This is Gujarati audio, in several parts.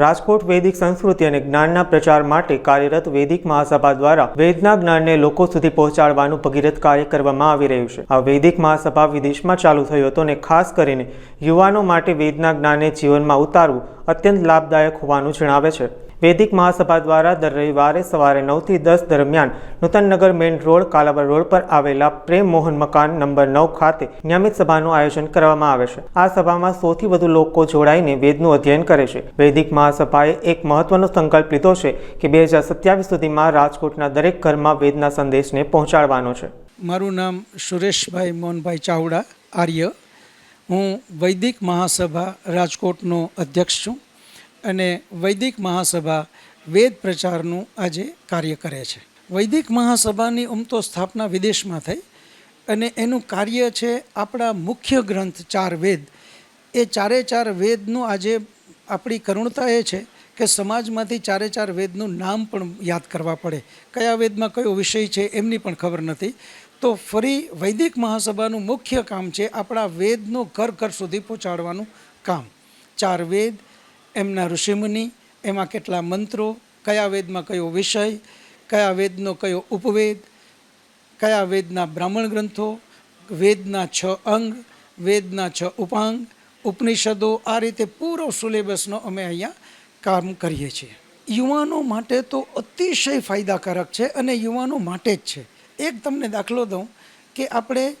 રાજકોટ વૈદિક સંસ્કૃતિ અને જ્ઞાનના પ્રચાર માટે કાર્યરત વૈદિક મહાસભા દ્વારા વેદના જ્ઞાનને લોકો સુધી પહોંચાડવાનું ભગીરથ કાર્ય કરવામાં આવી રહ્યું છે. આ વૈદિક મહાસભા વિદેશમાં ચાલુ થયો હતો અને ખાસ કરીને યુવાનો માટે વેદના જ્ઞાનને જીવનમાં ઉતારવું અત્યંત લાભદાયક હોવાનું જણાવે છે. વૈદિક મહાસભા દ્વારા દર રવિવારે સવારે નવથી દસ દરમિયાન Nutannagar main road Kalavad road પર આવેલા પ્રેમ મોહન મકાન નંબર નવ ખાતે નિયમિત સભાનું આયોજન કરવામાં આવે છે. આ સભામાં સૌથી વધુ લોકો જોડાઈને વેદનું અધ્યયન કરે છે. વૈદિક મહાસભાએ એક મહત્વનો સંકલ્પ લીધો છે કે બે હજાર સત્યાવીસ સુધીમાં રાજકોટના દરેક ઘરમાં વેદના સંદેશને પહોંચાડવાનો છે. મારું નામ સુરેશભાઈ મોહનભાઈ ચાવડા આર્ય. હું વૈદિક મહાસભા રાજકોટનો અધ્યક્ષ છું. અને વૈદિક મહાસભા વેદ પ્રચારનું આજે કાર્ય કરે છે. વૈદિક મહાસભાની ઉમ તો સ્થાપના વિદેશમાં થઈ અને એનું કાર્ય છે આપણા મુખ્ય ગ્રંથ ચાર વેદ. એ ચારે ચાર વેદનું આજે આપણી કરુણતા એ છે કે સમાજમાંથી ચારે ચાર વેદનું નામ પણ યાદ કરવા પડે. કયા વેદમાં કયો વિષય છે એમની પણ ખબર નથી. તો ફરી વૈદિક મહાસભાનું મુખ્ય કામ છે આપણા વેદનો ઘર ઘર સુધી પહોંચાડવાનું કામ. ચાર વેદ એમના ઋષિમુનિ, એમાં કેટલા મંત્રો, કયા વેદમાં કયો વિષય, કયા વેદનો કયો ઉપવેદ, કયા વેદના બ્રાહ્મણ ગ્રંથો, વેદના છ અંગ, વેદના છ ઉપાંગ, ઉપનિષદો, આ રીતે પૂરો સિલેબસનો અમે અહીંયા કામ કરીએ છીએ. યુવાનો માટે તો અતિશય ફાયદાકારક છે અને યુવાનો માટે જ છે. એક તમને દાખલો દઉં કે આપણે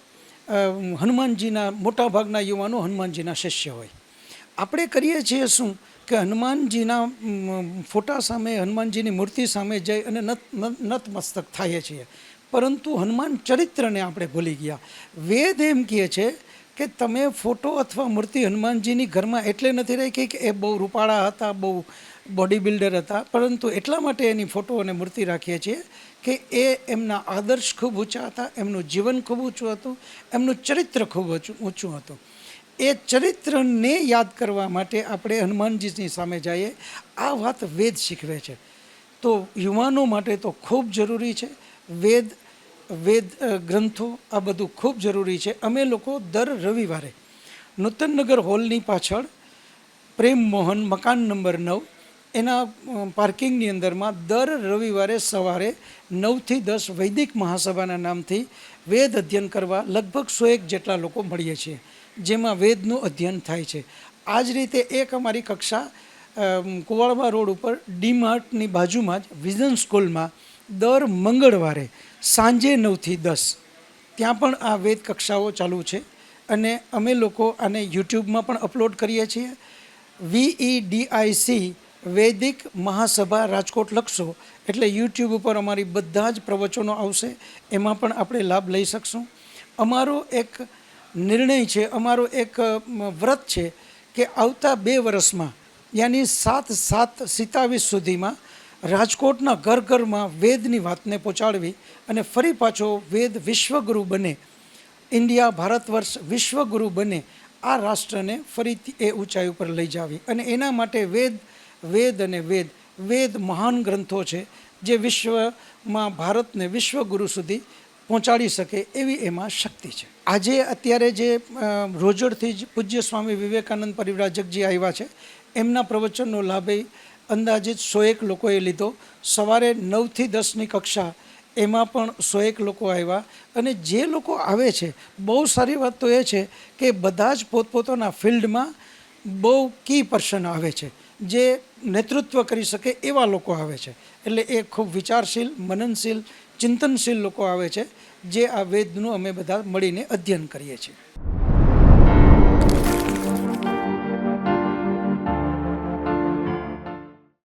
હનુમાનજીના મોટાભાગના યુવાનો હનુમાનજીના શિષ્ય હોય. આપણે કરીએ છીએ શું? કે હનુમાનજીના ફોટા સામે, હનુમાનજીની મૂર્તિ સામે જઈ અને નત, નત- નતમસ્તક થઈએ છીએ. પરંતુ હનુમાન ચરિત્રને આપણે ભૂલી ગયા. વેદ એમ કહે છે કે તમે ફોટો અથવા મૂર્તિ હનુમાનજીની ઘરમાં એટલે નથી રાખી કે એ બહુ રૂપાળા હતા, બહુ બોડી બિલ્ડર હતા, પરંતુ એટલા માટે એની ફોટો અને મૂર્તિ રાખીએ છીએ કે એ એમના આદર્શ ખૂબ ઊંચા હતા, એમનું જીવન ખૂબ ઊંચું હતું, એમનું ચરિત્ર ખૂબ ઊંચું હતું. એ ચરિત્રને યાદ કરવા માટે આપણે હનુમાનજીની સામે જઈએ. આ વાત વેદ શીખવે છે. તો યુવાનો માટે તો ખૂબ જરૂરી છે. વેદ વેદ ગ્રંથો આ બધું ખૂબ જરૂરી છે. અમે લોકો દર રવિવારે નૂતનનગર હોલની પાછળ પ્રેમ મોહન મકાન નંબર નવ એના પાર્કિંગની અંદરમાં દર રવિવારે સવારે નવથી દસ વૈદિક મહાસભાના નામથી વેદ અધ્યયન કરવા લગભગ સો એક જેટલા લોકો મળીએ છીએ, જેમાં વેદનું અધ્યયન થાય છે. આ જ રીતે એક અમારી કક્ષા કુવાળવા રોડ ઉપર ડીમાર્ટની બાજુમાં જ વિઝન સ્કૂલમાં દર મંગળવારે સાંજે નવથી દસ ત્યાં પણ આ વેદ કક્ષાઓ ચાલુ છે અને અમે લોકો આને યુટ્યુબમાં પણ અપલોડ કરીએ છીએ. વીઈ ડીઆઈસી વૈદિક મહાસભા રાજકોટ લખશો એટલે યુટ્યુબ ઉપર અમારી બધા જ પ્રવચનો આવશે. એમાં પણ આપણે લાભ લઈ શકશું. અમારો એક નિર્ણય છે, અમારો એક વ્રત છે કે આવતા બે વર્ષમાં, યાની સાત સાત સિત્તાવીસ સુધીમાં રાજકોટના ઘર ઘરમાં વેદની વાતને પહોંચાડવી અને ફરી પાછો વેદ વિશ્વગુરુ બને, ઇન્ડિયા ભારત વર્ષ વિશ્વગુરુ બને, આ રાષ્ટ્રને ફરીથી એ ઊંચાઈ ઉપર લઈ જાવી. અને એના માટે વેદ વેદ અને વેદ. વેદ મહાન ગ્રંથો છે જે વિશ્વમાં ભારતને વિશ્વગુરુ સુધી પહોંચાડી શકે એવી એમાં શક્તિ છે. આજે અત્યારે જે રોજડથી જ પૂજ્ય સ્વામી વિવેકાનંદ પરિવ્રાજકજી આવ્યા છે, એમના પ્રવચનનો લાભ અંદાજિત સો એક લોકોએ લીધો. સવારે નવથી દસની કક્ષા એમાં પણ સો એક લોકો આવ્યા અને જે લોકો આવે છે, બહુ સારી વાત તો એ છે કે બધા જ પોતપોતાના ફિલ્ડમાં બહુ કી પર્સન આવે છે. જે નેતૃત્વ કરી શકે એવા લોકો આવે છે. એટલે એ ખૂબ વિચારશીલ, મનનશીલ, ચિંતનશીલ લોકો આવે છે, જે આ વેદનું અમે બધા મળીને અધ્યયન કરીએ છીએ.